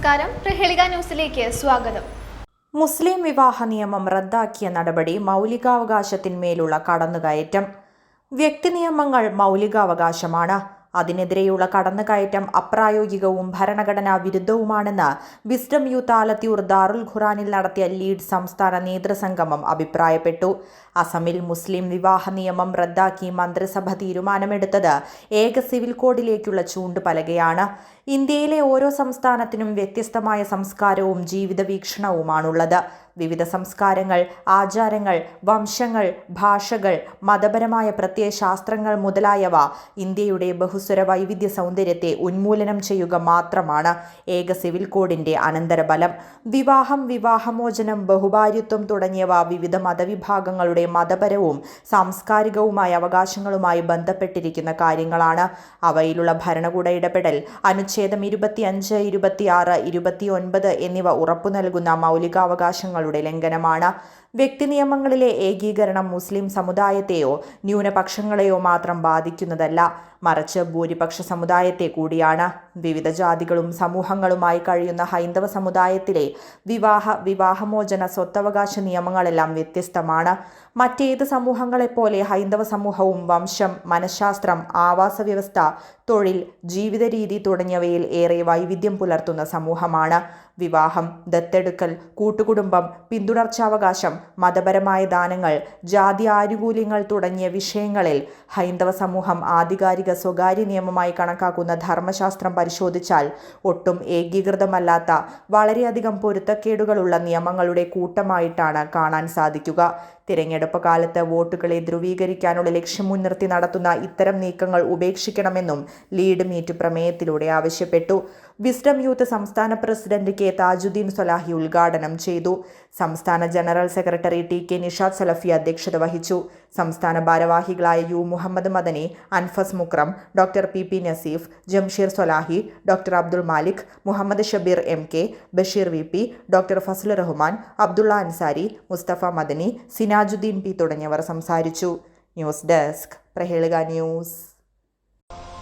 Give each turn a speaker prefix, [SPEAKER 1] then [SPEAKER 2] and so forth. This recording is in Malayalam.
[SPEAKER 1] നമസ്കാരം. പ്രഹേളിക ന്യൂസിലേക്ക് സ്വാഗതം.
[SPEAKER 2] മുസ്ലിം വിവാഹ നിയമം റദ്ദാക്കിയ നടപടി മൗലികാവകാശത്തിന്മേലുള്ള കടന്നുകയറ്റം. വ്യക്തി നിയമങ്ങൾ മൗലികാവകാശമാണ്. അതിനെതിരെയുള്ള കടന്നുകയറ്റം അപ്രായോഗികവും ഭരണഘടനാ വിരുദ്ധവുമാണെന്ന് വിസ്ഡം യൂത്ത് ആലത്തിയൂർ ദാറുൽ ഖുറാനിൽ നടത്തിയ ലീഡ് സംസ്ഥാന നേതൃസംഗമം അഭിപ്രായപ്പെട്ടു. അസമിൽ മുസ്ലിം വിവാഹ നിയമം റദ്ദാക്കി മന്ത്രിസഭ തീരുമാനമെടുത്തത് ഏക സിവിൽ കോഡിലേക്കുള്ള ചൂണ്ടുപലകയാണ്. ഇന്ത്യയിലെ ഓരോ സംസ്ഥാനത്തിനും വ്യത്യസ്തമായ സംസ്കാരവും ജീവിത വീക്ഷണവുമാണുള്ളത് വിവിധ സംസ്കാരങ്ങൾ ആചാരങ്ങൾ വംശങ്ങൾ ഭാഷകൾ മതപരമായ പ്രത്യയശാസ്ത്രങ്ങൾ മുതലായവ ഇന്ത്യയുടെ ബഹുസ്വര വൈവിധ്യ സൗന്ദര്യത്തെ ഉന്മൂലനം ചെയ്യുക മാത്രമാണ് ഏക സിവിൽ കോഡിന്റെ അനന്തരബലം. വിവാഹം വിവാഹമോചനം ബഹുഭാര്യത്വം തുടങ്ങിയവ വിവിധ മതവിഭാഗങ്ങളുടെ മതപരവും സാംസ്കാരികവുമായ അവകാശങ്ങളുമായി ബന്ധപ്പെട്ടിരിക്കുന്ന കാര്യങ്ങളാണ്. അവയിലുള്ള ഭരണകൂട ഇടപെടൽ അനുച്ഛേദം ഇരുപത്തിയഞ്ച് ഇരുപത്തിയാറ് ഇരുപത്തിയൊൻപത് എന്നിവ ഉറപ്പു നൽകുന്ന മൗലികാവകാശങ്ങളുടെ ലംഘനമാണ്. വ്യക്തി നിയമങ്ങളിലെ ഏകീകരണം മുസ്ലിം സമുദായത്തെയോ ന്യൂനപക്ഷങ്ങളെയോ മാത്രം ബാധിക്കുന്നതല്ല. മറിച്ച് ഭൂരിപക്ഷ സമുദായത്തെ കൂടിയാണ്. വിവിധ ജാതികളും സമൂഹങ്ങളുമായി കഴിയുന്ന ഹൈന്ദവ സമുദായത്തിലെ വിവാഹ വിവാഹമോചന സ്വത്തവകാശ നിയമങ്ങളെല്ലാം വ്യത്യസ്തമാണ്. മറ്റേത് സമൂഹങ്ങളെപ്പോലെ ഹൈന്ദവ സമൂഹവും വംശം മനഃശാസ്ത്രം ആവാസ വ്യവസ്ഥ തൊഴിൽ ജീവിത രീതി തുടങ്ങിയവയിൽ ഏറെ വൈവിധ്യം പുലർത്തുന്ന സമൂഹമാണ്. വിവാഹം ദത്തെടുക്കൽ കൂട്ടുകുടുംബം പിന്തുടർച്ചാവകാശം മതപരമായ ദാനങ്ങൾ ജാതി ആനുകൂല്യങ്ങൾ തുടങ്ങിയ വിഷയങ്ങളിൽ ഹൈന്ദവ സമൂഹം ആധികാരിക സ്വകാര്യ നിയമമായി കണക്കാക്കുന്ന ധർമ്മശാസ്ത്രം പരിശോധിച്ചാൽ ഒട്ടും ഏകീകൃതമല്ലാത്ത വളരെയധികം പൊരുത്തക്കേടുകളുള്ള നിയമങ്ങളുടെ കൂട്ടമായിട്ടാണ് കാണാൻ സാധിക്കുക. തിരഞ്ഞെടുപ്പ് കാലത്ത് വോട്ടുകളെ ധ്രുവീകരിക്കാനുള്ള ലക്ഷ്യം മുൻനിർത്തി നടത്തുന്ന ഇത്തരം നീക്കങ്ങൾ ഉപേക്ഷിക്കണമെന്നും ലീഡ് മീറ്റ് പ്രമേയത്തിലൂടെ ആവശ്യപ്പെട്ടു. വിസ്ഡം യൂത്ത് സംസ്ഥാന പ്രസിഡന്റ് കെ താജുദ്ദീൻ സൊലാഹി ഉദ്ഘാടനം ചെയ്തു. സംസ്ഥാന general secretary T K Nishad Salafi അധ്യക്ഷത വഹിച്ചു. സംസ്ഥാന ഭാരവാഹികളായ U Muhammad Madani Anfas Mukram doctor P P Naseef Jamsheer Solahi doctor Abdul Malik Muhammad Shabeer M K Basheer V P doctor Fasal Rahman Abdulla Ansari Musthafa Madani Sinajuddeen P തുടങ്ങിയവർ സംസാരിച്ചു. News desk Prahelika news.